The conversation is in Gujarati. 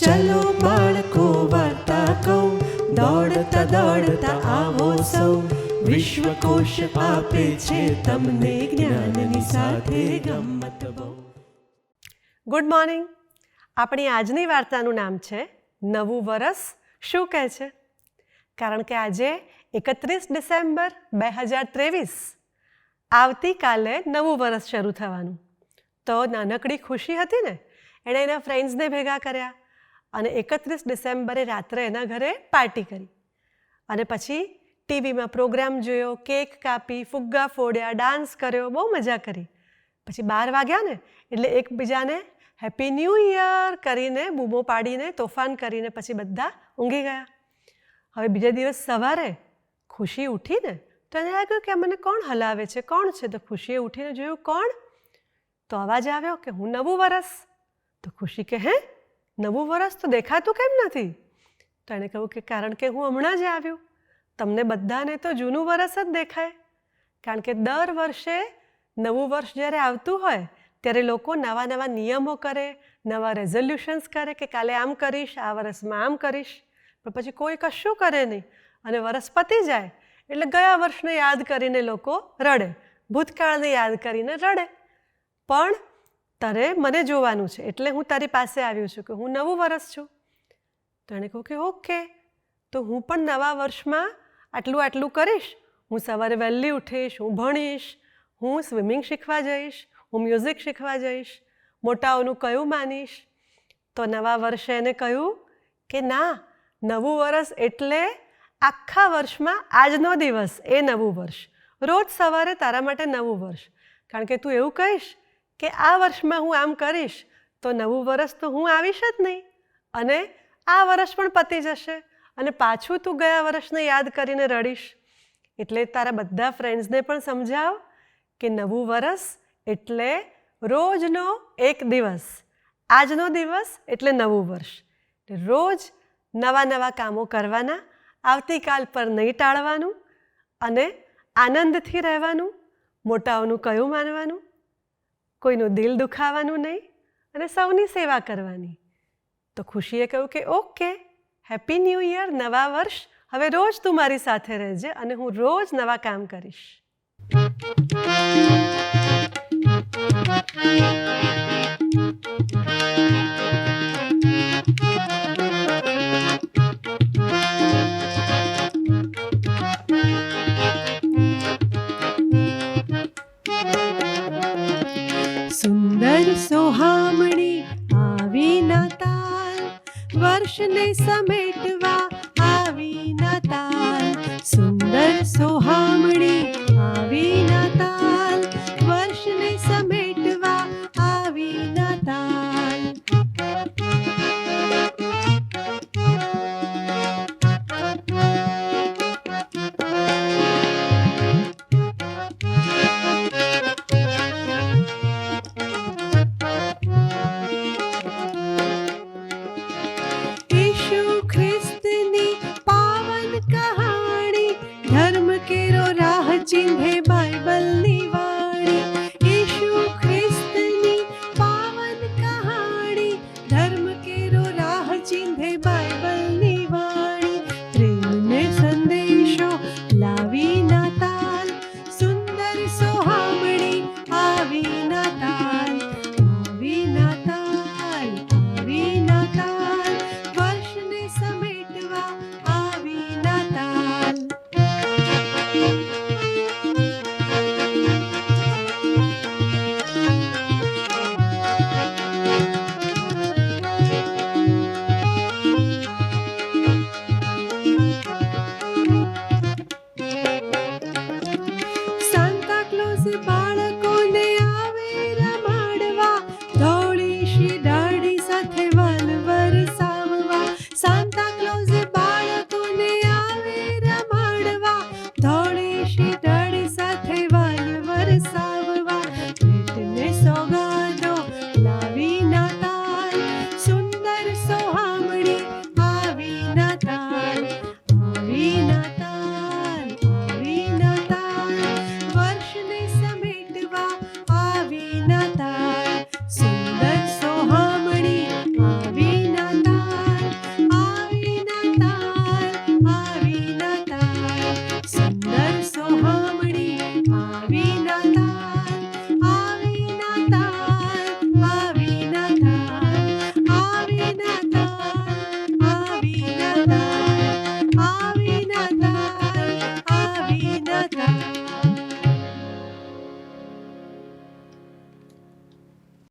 ચલો બાળકો વાર્તા કહું. દોડતા દોડતા આવો સૌ. વિશ્વકોશ આપે છે તમને જ્ઞાનની સાથે ગમત બહુ. ગુડ મોર્નિંગ આપણી આજની વાર્તાનું નામ છે, નવું વરસ શું કહે છે? કારણ કે આજે એકત્રીસ ડિસેમ્બર બે હજાર ત્રેવીસ, આવતીકાલે નવું વરસ શરૂ થવાનું. તો નાનકડી ખુશી હતી ને? એણે એના ફ્રેન્ડ્સને ભેગા કર્યા. અને એકત્રીસ ડિસેમ્બરે રાત્રે એના ઘરે પાર્ટી કરી. અને પછી ટીવીમાં પ્રોગ્રામ જોયો, કેક કાપી, ફુગ્ગા ફોડ્યા, ડાન્સ કર્યો, બહુ મજા કરી. પછી બાર વાગ્યા ને, એટલે એકબીજાને હેપી ન્યૂ યર કરીને, બૂમો પાડીને, તોફાન કરીને પછી બધા ઊંઘી ગયા. હવે બીજા દિવસ સવારે ખુશી ઉઠીને, તો એને લાગ્યું કે મને કોણ હલાવે છે, કોણ છે? તો ખુશીએ ઉઠીને જોયું, કોણ? તો અવાજ આવ્યો કે હું નવું વરસ. તો ખુશી કે, હે? નવું વરસ તો દેખાતું કેમ નથી? તો એણે કહ્યું કે કારણ કે હું હમણાં જ આવ્યું. તમને બધાને તો જૂનું વરસ જ દેખાય. કારણ કે દર વર્ષે નવું વર્ષ જ્યારે આવતું હોય, ત્યારે લોકો નવા નવા નિયમો કરે, નવા રેઝોલ્યુશન્સ કરે કે કાલે આમ કરીશ, આ વરસમાં આમ કરીશ. પણ પછી કોઈ કશું કરે નહીં. અને વરસ પતી જાય એટલે ગયા વર્ષને યાદ કરીને લોકો રડે. ભૂતકાળને યાદ કરીને રડે. પણ તારે મને જોવાનું છે. એટલે હું તારી પાસે આવ્યું છું કે હું નવું વરસ છું. તો એણે કહ્યું કે ઓકે, તો હું પણ નવા વર્ષમાં આટલું આટલું કરીશ. હું સવારે વહેલી ઉઠીશ, હું ભણીશ, હું સ્વિમિંગ શીખવા જઈશ, હું મ્યુઝિક શીખવા જઈશ, મોટાઓનું કયું માનીશ? તો નવા વર્ષે એને કહ્યું કે ના, નવું વર્ષ એટલે આખા વર્ષમાં આજનો દિવસ એ નવું વર્ષ. રોજ સવારે તારા માટે નવું વર્ષ. કારણ કે તું એવું કહીશ કે આ વર્ષમાં હું આમ કરીશ, તો નવું વર્ષ તો હું આવીશ જ નહીં. અને આ વર્ષ પણ પતી જશે. અને પાછું તું ગયા વર્ષને યાદ કરીને રડીશ. એટલે તારા બધા ફ્રેન્ડ્સને પણ સમજાવ કે નવું વર્ષ એટલે રોજનો એક દિવસ. આજનો દિવસ એટલે નવું વર્ષ. રોજ નવા નવા કામો કરવાના, આવતીકાલ પર નહીં ટાળવાનું અને આનંદથી રહેવાનું, મોટાઓનું કયું માનવાનું? કોઈનું દિલ દુખાવાનું નહીં અને સૌની સેવા કરવાની. તો ખુશીએ કહ્યું કે, ઓકે, હેપી ન્યૂ યર, નવા વર્ષ. હવે રોજ તું મારી સાથે રહેજે અને હું રોજ નવા કામ કરીશ. સુંદર વર્ષને સમેટવા આવી નતા. સુંદર સોહામણી